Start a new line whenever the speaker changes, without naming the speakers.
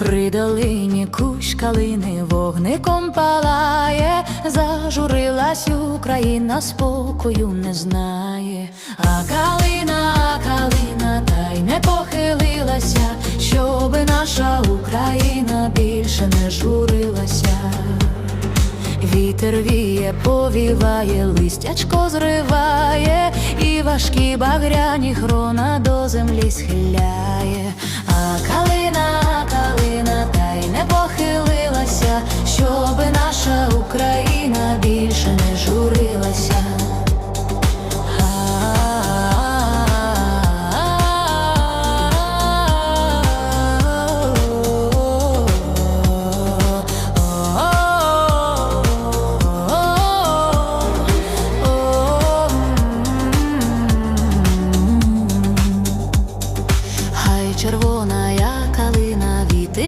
При долині кущ калини вогником палає, зажурилась Україна, спокою не знає. А калина, а калина, та й не похилилася, щоби наша Україна більше не журилася. Вітер віє, повіває, листячко зриває, і важкі багряні хрона до землі схиляє. червона.